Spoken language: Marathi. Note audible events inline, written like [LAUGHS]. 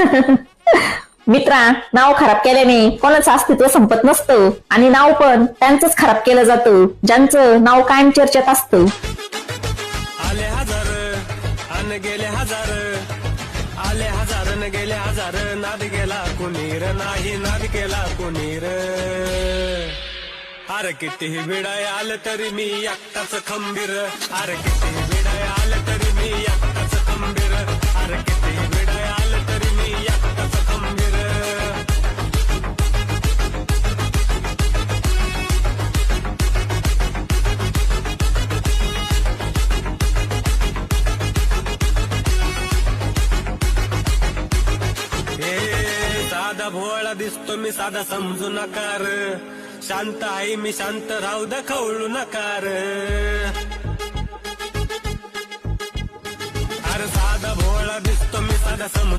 [LAUGHS] मित्रा नाव खराब केल्याने कोणाचं अस्तित्व संपत नसतं. आणि नाव पण त्यांचंच खराब केलं जातं. ज्यांचं नाव कायम चर्चेत असतं. आले हजार अन गेले हजार. आले हजार न गेले हजार. नाद गेला कुणीर नाही नाद केला कुणीर. अरे किती विडाय आलं तरी मी एकटाच खंबीर. अरे किती विडाय आलं भोळा दिसतो मी साधा समजू नकार. शांत आई मी शांत राहू दखवळू नकार. अरे साधा भोळा दिसतो मी साधा समजू